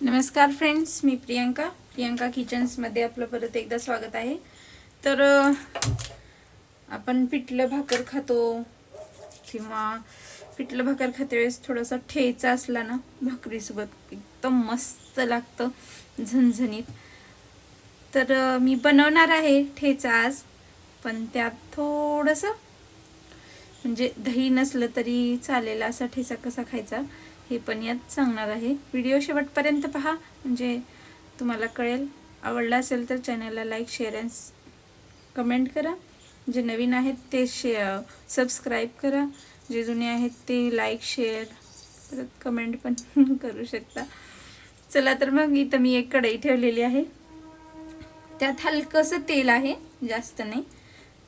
नमस्कार फ्रेंड्स मी प्रियंका. प्रियंका किचन्समध्ये आपलं परत एकदा स्वागत आहे. तर आपण पिठलं भाकर खातो किंवा पिठलं भाकर खाते वेळेस थोडासा ठेचा असला ना भाकरीसोबत एकदम मस्त लागतं झणझणीत. तर मी बनवणार आहे ठेचा आज पण त्यात थोडंसं म्हणजे दही नसलं तरी चालेल असा ठेचा कसा खायचा. हे पण यात सांगणार आहे. व्हिडिओ शेवटपर्यंत पहा म्हणजे तुम्हाला कळेल. आवडला असेल तर चॅनलला लाईक शेअर अँड कमेंट करा. जे नवीन आहेत ते शे सबस्क्राईब करा. जे जुने आहेत ते लाईक शेअर परत कमेंट पण करू शकता. चला तर मग इथं मी एक कढई ठेवलेली आहे. त्यात हलकंसं तेल आहे जास्त नाही.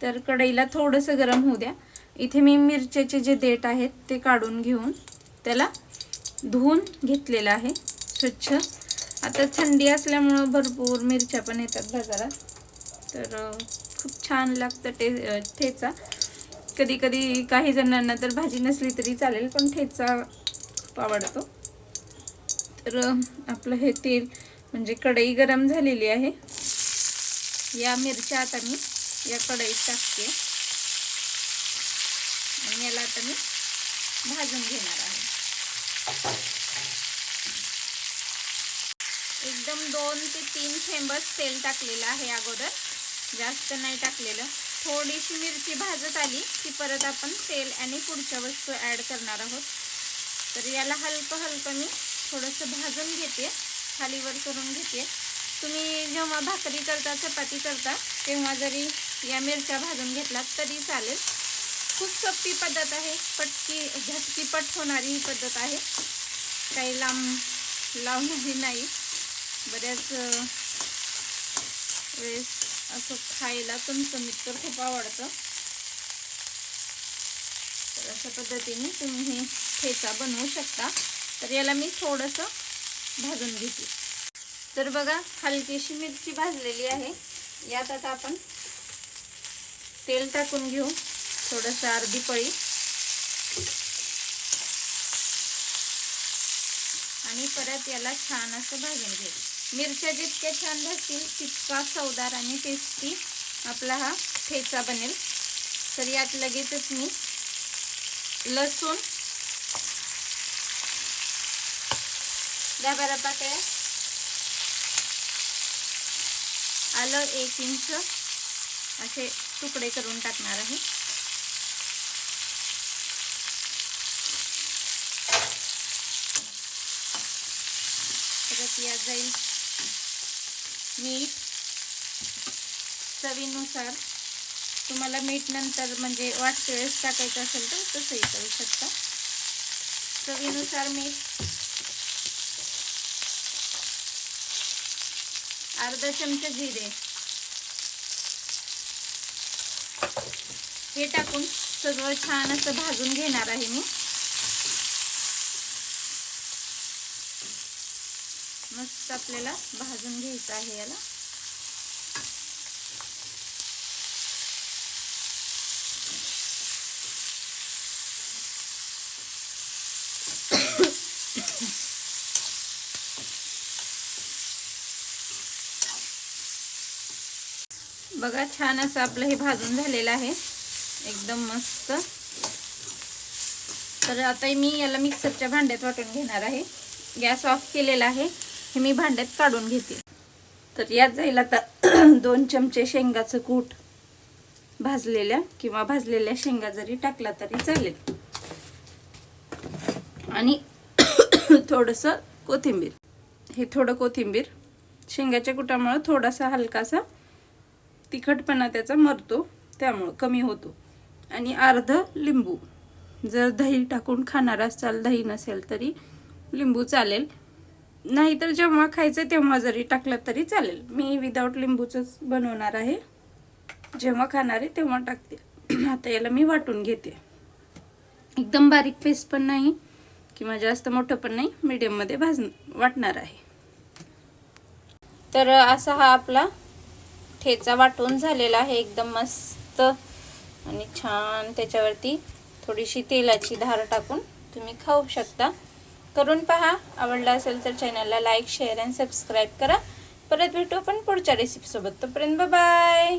तर कढईला थोडंसं गरम होऊ द्या. इथे मी मिरच्याचे जे देठ आहेत ते काढून घेऊन त्याला धुवून घेतलेलं आहे स्वच्छ. आता थंडी असल्यामुळं भरपूर मिरच्या पण येतात बाजारात. तर खूप छान लागतं टे ठेचा. कधी कधी काही जणांना तर भाजी नसली तरी चालेल पण ठेचा खूप आवडतो. तर आपलं हे तेल म्हणजे कढई गरम झालेली आहे. या मिरच्या आता मी या कढईत टाकते. आणि याला आता मी भाजून घेणार आहे. एकदम दोन ते तीन थेंबच तेल टाकलेलं आहे अगोदर. जास्त नाही टाकलेलं. थोडीशी मिरची भाजत आली की परत आपण तेल आणि पुढच्या वस्तू ॲड करणार आहोत. तर याला हलकं हलकं मी थोडंसं भाजून घेते. खालीवर करून घेते. तुम्ही जेव्हा भाकरी करता चपाती करता तेव्हा जरी या मिरच्या भाजून घेतलात तरी चालेल. खूप सोपी पद्धत आहे. पटकी झटकीपट होणारी ही पद्धत आहे. काही लांब लावणारी नाही. बऱ्याच वेळेस असं खायला चमचमीत तर खूप आवडतं. तर अशा पद्धतीने तुम्ही ठेचा बनवू शकता. तर याला मी थोडंसं भाजून घेते. तर बघा हलकीशी मिरची भाजलेली आहे. यात आता आपण तेल टाकून घेऊ. थोडंसं अर्धी पळी. आणि परत याला छान असं भाजून घेऊ मिरच्या जितक्या छान भाजतील तितका चवदार आणि टेस्टी आपला हा ठेचा बनेल. तर यात लगेचच मी लसूण दहा बारा पाकळ्या आलं एक इंच असे तुकडे करून टाकणार आहे. परत यात जाईल. मीठ चवीनुसार. तुम्हाला मीठ नंतर म्हणजे वाटते वेळेस टाकायचं असेल तर तसंही करू शकता. चवीनुसार मीठ. अर्धा चमचा जिरे. हे टाकून सगळं छान असं भाजून घेणार आहे मी. मस्त आपल्याला भाजून घ्यायचं आहे याला. बघा छान असं आपलं हे भाजून झालेलं आहे. एकदम मस्त. तर आता मी याला मिक्सरच्या भांड्यात वाटून घेणार आहे. गॅस ऑफ केलेला आहे. हे मी भांड्यात काढून घेते. तर यात जाईल आता दोन चमचे शेंगाचं कूट भाजलेल्या किंवा भाजलेल्या शेंगा जरी टाकला तरी चालेल. आणि थोडंसं कोथिंबीर. हे थोडं कोथिंबीर शेंगाच्या कुटामुळं थोडासा हलकासा तिखटपणा त्याचा मरतो त्यामुळं कमी होतो. आणि अर्ध लिंबू. जर दही टाकून खाणार असाल दही नसेल तरी लिंबू चालेल. नाहीतर जेव्हा खायचं तेव्हा जरी टाकलं तरी चालेल. मी विदाऊट लिंबूचंच बनवणार आहे. जेव्हा खाणार आहे तेव्हा टाकते. आता याला मी वाटून घेते. एकदम बारीक पेस्ट पण नाही किंवा जास्त मोठं पण नाही मीडियममध्ये भाज वाटणार आहे. तर असा हा आपला ठेचा वाटून झालेला आहे. एकदम मस्त आणि छान. त्याच्यावरती थोडीशी तेलाची धार टाकून तुम्ही खाऊ शकता. करून पहा. आवडला असेल तर चॅनलला लाईक शेअर अँड सबस्क्राईब करा. परत भेटू आपण पुढच्या रेसिपीसोबत तोपर्यंत बाय